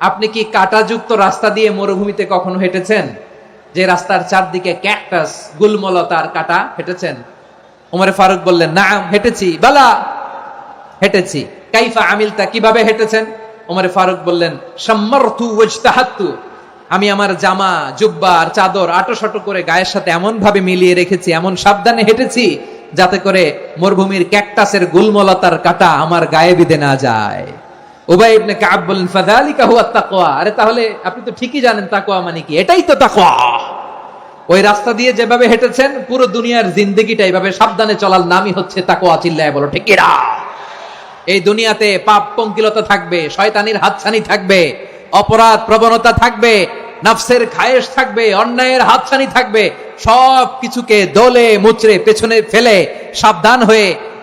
আপনি কি কাটাযুক্ত রাস্তা দিয়ে মরুভূমিতে কখনো হেঁটেছেন? যে রাস্তার চারদিকে ক্যাকটাস গুলমলতার কাটা হেঁটেছেন? ওমরে ফারুক বললেন না হেঁটেছি, বালা, হেঁটেছি। কাইফা আমিলতা কীভাবে হেঁটেছেন? ওমরে ফারুক বললেন, সম্মারতু ওয়াজতাহাত্তু। আমি আমার জামা, জুব্বা আর চাদর আটো করে গায়ের সাথে এমন ভাবে মিলিয়ে রেখেছি, এমন সাবধানে হেঁটেছি, যাতে করে মরুভূমির ক্যাকটাসের গুলমলতার কাটা আমার গায়ে বিধে না যায়। উবাই ইবনে কাব বললেন, ফাযালিকা হুয়া তাকওয়া। আরে তাহলে আপনি তো ঠিকই জানেন তাকওয়া মানে কি। এটাই তো তাকওয়া। ওই রাস্তা দিয়ে যেভাবে হেঁটেছেন, পুরো দুনিয়ার জিন্দেগিটা এইভাবে সাবধানে চলার নামই হচ্ছে তাকওয়া চিল্লায় বলো, ঠিক এই দুনিয়াতে পাপ পঙ্কিলতা থাকবে, শয়তানির হাতছানি থাকবে, অপরাধ প্রবণতা থাকবে, নফসের খায়েশ থাকবে, অন্যায়ের হাতছানি থাকবে সব কিছুকে দোলে, মুচড়ে, পেছনে ফেলে সাবধান হয়ে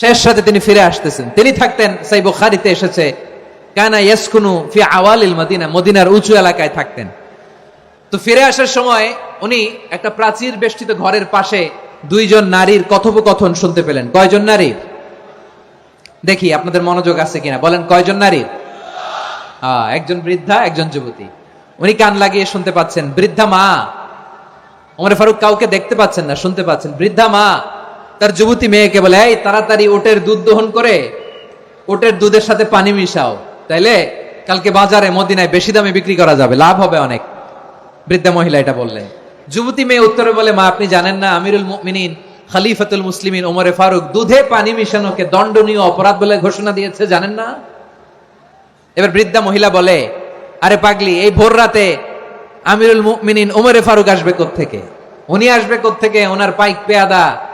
শেষ সাথে তিনি ফিরে আসতেছেন। তিনি থাকতেন, সেই বুখারিতে এসেছে, কানা ইয়াসকুনু ফি আওয়ালিল মদিনা মদিনার উঁচু এলাকায় থাকতেন। তো ফিরে আসার সময় উনি একটা প্রাচীর বেষ্টিত ঘরের পাশে দুইজন নারীর কথোপকথন শুনতে পেলেন। কয়জন নারীর দেখি, আপনাদের মনোযোগ আছে কিনা। বলেন, কয়জন নারী? একজন বৃদ্ধা, একজন যুবতী। উনি কান লাগিয়ে শুনতে পাচ্ছেন, বৃদ্ধা মা। ওমরে ফারুক কাউকে দেখতে পাচ্ছেন না, শুনতে পাচ্ছেন, বৃদ্ধা মা। তার যুবতী মেয়েকে বলে, এই, তাড়াতাড়ি ওটের দুধ দহন করে, ওটের দুধের সাথে পানি মিশাও। তাইলে কালকে বাজারে, মদিনায় বেশি দামে বিক্রি করা যাবে, লাভ হবে অনেক। বৃদ্ধা মহিলা এটা বললেন। যুবতী মেয়ে উত্তরে বলে, মা, আপনি জানেন না, আমিরুল মুমিনিন, খলিফাতুল মুসলিমিন, ওমরে ফারুক, দুধে পানি মিশানোকে দণ্ডনীয় অপরাধ বলে ঘোষণা দিয়েছে, জানেন না? এবার বৃদ্ধা মহিলা বলে, আরে পাগলি, এই ভোর রাতে আমিরুল মুমিনিন, ওমরে ফারুক আসবে থেকে উনি আসবে থেকে ওনার পাইক পেয়াদা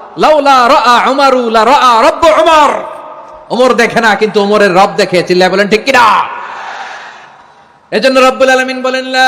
লা দেখে না, কিন্তু ওমরের রব দেখে, চিল্লায় বলেন, ঠিক কিনা? এজন্য রব্বুল আলামিন বলেন, লা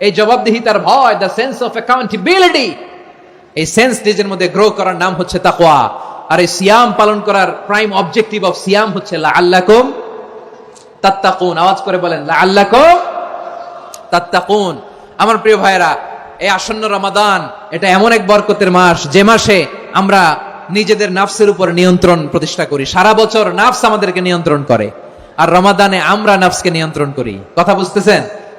এই জবাবদিহিতার ভয় দ্য সেন্স অফ অ্যাকাউন্টেবিলিটি এই সেন্স নিজের মধ্যে গ্রো করার নাম হচ্ছে তাকোয়া আর এই সিয়াম পালন করার প্রাইম অবজেক্টিভ অফ সিয়াম হচ্ছে লা আল্লাকুম তাত্তাকুন। আওয়াজ করে বলেন লা আল্লাকুম তাত্তাকুন। আমার প্রিয় ভাইরা এই আসন্ন রমাদান, এটা এমন এক বরকতের মাস। যে মাসে আমরা নিজেদের নাফসের উপর নিয়ন্ত্রণ প্রতিষ্ঠা করি। সারা বছর নাফস আমাদেরকে নিয়ন্ত্রণ করে। আর রমাদানে আমরা নাফসকে নিয়ন্ত্রণ করি। কথা বুঝতেছেন?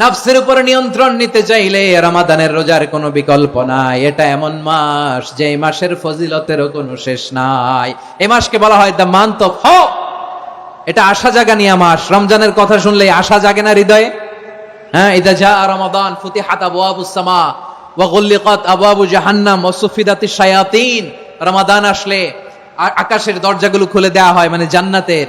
নফসের উপর নিয়ন্ত্রণ নিতে চাইলে রমাদানের রোজার কোনো বিকল্প নাই। এটা এমন মাস যে মাসের ফজিলতেরও কোনো শেষ নাই। এই মাসকে বলা হয় দ্য মান্থ অফ হপ এটা আশা জাগানিয়া মাস। রমজানের কথা শুনলে আশা জাগে না হৃদয়ে। হ্যাঁ ইদা যা রমাদান ফুতিহাত আবওয়াবুস সামা ওয়া গুল্লিকাত আবওয়াবু জাহান্নাম ওয়া সুফিদাতিশ শায়াতিন। রমাদান আসলে আকাশের দরজাগুলো খুলে দেওয়া হয় মানে জান্নাতের।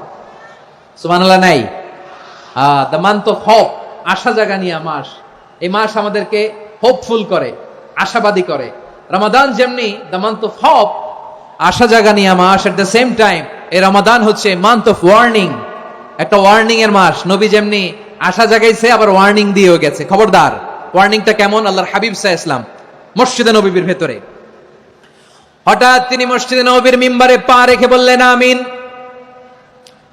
সুবহানাল্লাহ, নাই। দ্য মান্থ অফ হোপ আশা জাগানিয়া মাস। এই মাস আমাদেরকে হোপফুল করে, আশাবাদী করে। রমাদান যেমনি দ্য মান্থ অফ হোপ আশা জাগানিয়া মাস এট দ্য সেম টাইম এই রমাদান হচ্ছে মান্থ অফ ওয়ার্নিং একটা ওয়ার্নিং এর মাস। নবী যেমনি আশা জাগাইছে, আবার ওয়ার্নিং দিয়েও গেছে। খবরদার ওয়ার্নিংটা কেমন? আল্লাহর হাবিব সাহ ইসলাম মসজিদে নবীর ভেতরে। হঠাৎ তিনি মসজিদে নবীর মিম্বারে পা রেখে বললেন, আমিন।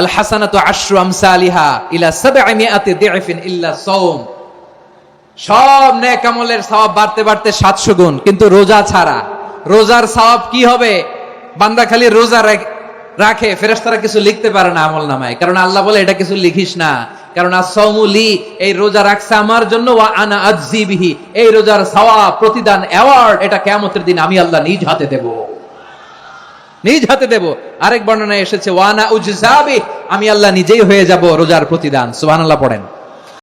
আল আমসালিহা ইলা ইল্লা সাওম সব নেক আমলের সওয়াব বাড়তে বাড়তে 700 গুণ, কিন্তু রোজা ছাড়া। রোজার সওয়াব কি হবে? বান্দা খালি রোজা রাখে, ফেরেশতারা কিছু লিখতে পারে না আমল নামায় কারণ আল্লাহ বলে, এটা কিছু লিখিস না। কারণ আসৌমুলি এই রোজা রাখছে আমার জন্য, ওয়া আনা আজজি বিহি। এই রোজার সওয়াব, প্রতিদান, অ্যাওয়ার্ড, এটা কিয়ামতের দিন আমি আল্লাহ নিজ হাতে দেব। নিজ হাতে দেব। আরেক বর্ণনায় এসেছে, ওয়ানা উজাবি আমি আল্লাহ নিজেই হয়ে যাব রোজার প্রতিদান। সুবহানাল্লাহ পড়েন।